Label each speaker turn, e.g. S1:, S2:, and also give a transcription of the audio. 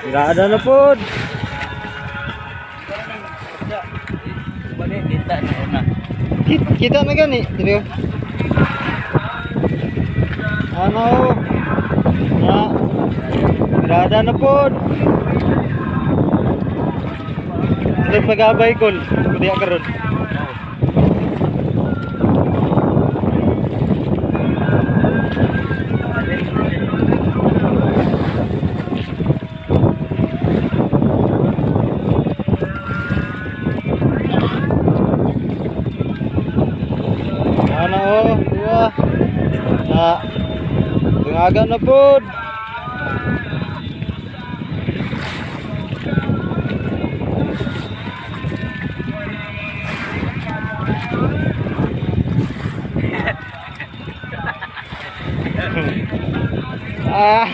S1: Tirada na.
S2: Balik kita.
S1: Kita, na gani, dito. Ano? Na. Tirada na pod. Nag magabay kol. Kudi karon. Ano oh, diba? Ah, dungaga na po. ah